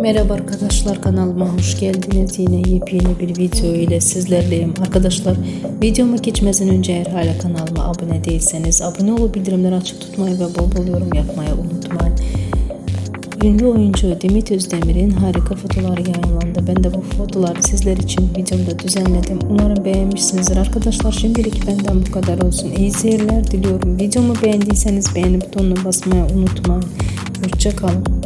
Merhaba arkadaşlar kanalıma hoş geldiniz. Yine yepyeni bir video ile sizlerleyim. Arkadaşlar videoma geçmeden önce eğer hala kanalıma abone değilseniz abone olup bildirimleri açık tutmayı ve bol bol yorum yapmayı unutmayın. Ünlü oyuncu Demet Özdemir'in harika fotoğrafları yayınlandı. Ben de bu fotoğrafları sizler için videomda düzenledim. Umarım beğenmişsinizdir arkadaşlar. Şimdilik benden bu kadar olsun. İyi seyirler diliyorum. Videomu beğendiyseniz beğeni butonuna basmayı unutmayın. Hoşçakalın.